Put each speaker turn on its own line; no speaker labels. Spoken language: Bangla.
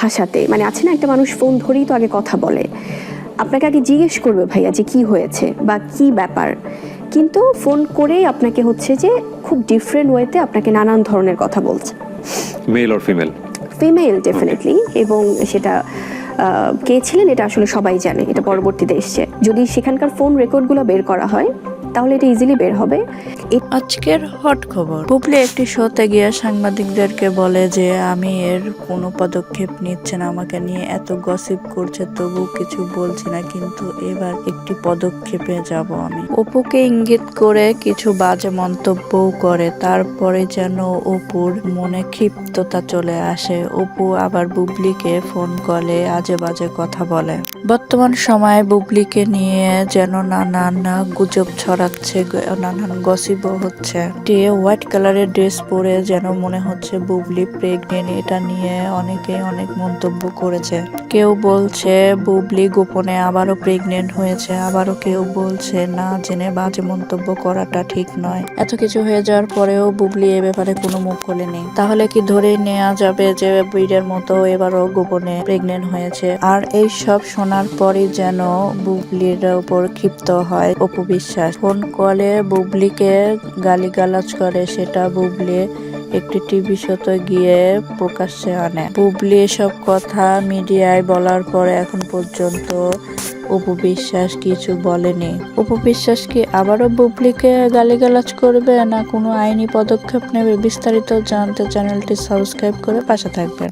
ভাষাতে মানে আছে না একটা মানুষ ফোন ধরেই তো আগে কথা বলে। আপনাকে আগে জিজ্ঞেস করবে ভাইয়া যে কি হয়েছে বা কি ব্যাপার। কিন্তু ফোন করেই আপনাকে হচ্ছে যে খুব ডিফারেন্ট ওয়েতে আপনাকে নানান ধরনের কথা বলছে।
Male or female
female definitely এবং সেটা কে ছিলেন এটা আসলে সবাই জানে এটা পরবর্তীতে এসছে। যদি সেখানকার ফোন রেকর্ডগুলো বের করা হয় তাহলে এটা ইজিলি বের হবে।
আজকের হট খবর। বুবলি একটি শোতে গিয়ে সাংবাদিকদেরকে বলে যে, আমি এর কোনো পদক্ষেপ নিচ্ছে না। আমাকে নিয়ে এত গসিপ করছে, তবু কিছু বলছি না। কিন্তু এবার একটি পদক্ষেপে যাব আমি। অপুকে ইঙ্গিত করে কিছু বাজে মন্তব্যও করে। তারপরে যেন অপুর মনে ক্ষিপ্ততা চলে আসে। অপু আবার বুবলিকে ফোন কলে, আজে বাজে কথা বলে। বর্তমান সময়ে বুবলিকে নিয়ে যেন নানান গুজব ছড়াচ্ছে, নানান নানান গসিপও হচ্ছে। একটি হোয়াইট কালারের ড্রেস পরে যেন মনে হচ্ছে বুবলি প্রেগনেন্ট, এটা নিয়ে অনেকে অনেক মন্তব্য করেছে। কেউ বলছে, বুবলি গোপনে আবারও প্রেগনেন্ট হয়েছে। আবারও কেউ বলছে, না জেনে বাজে মন্তব্য করাটা ঠিক নয়। এত কিছু হয়ে যাওয়ার পরেও বুবলি এ ব্যাপারে কোনো মুখ খোলেনি। তাহলে কি ধরে নেওয়া যাবে যে বীরের মতো এবারও গোপনে প্রেগনেন্ট হয়েছে? আর এই সব শোনার পরে যেন বুবলির উপর ক্ষিপ্ত হয় অপবিশ্বাস ফোন কলে বুবলিকে গালিগালাজ করে, সেটা বুবলি একটি টিভি শোতে গিয়ে প্রকাশ্যে আনে। বুবলি এসব কথা মিডিয়ায় বলার পরে এখন পর্যন্ত অপু বিশ্বাস কিছু বলেনি। অপু বিশ্বাস কি আবারও বুবলিকে গালিগালাজ করবে, না কোনো আইনি পদক্ষেপ নেবে? বিস্তারিত জানতে চ্যানেলটি সাবস্ক্রাইব করে পাশে থাকবেন।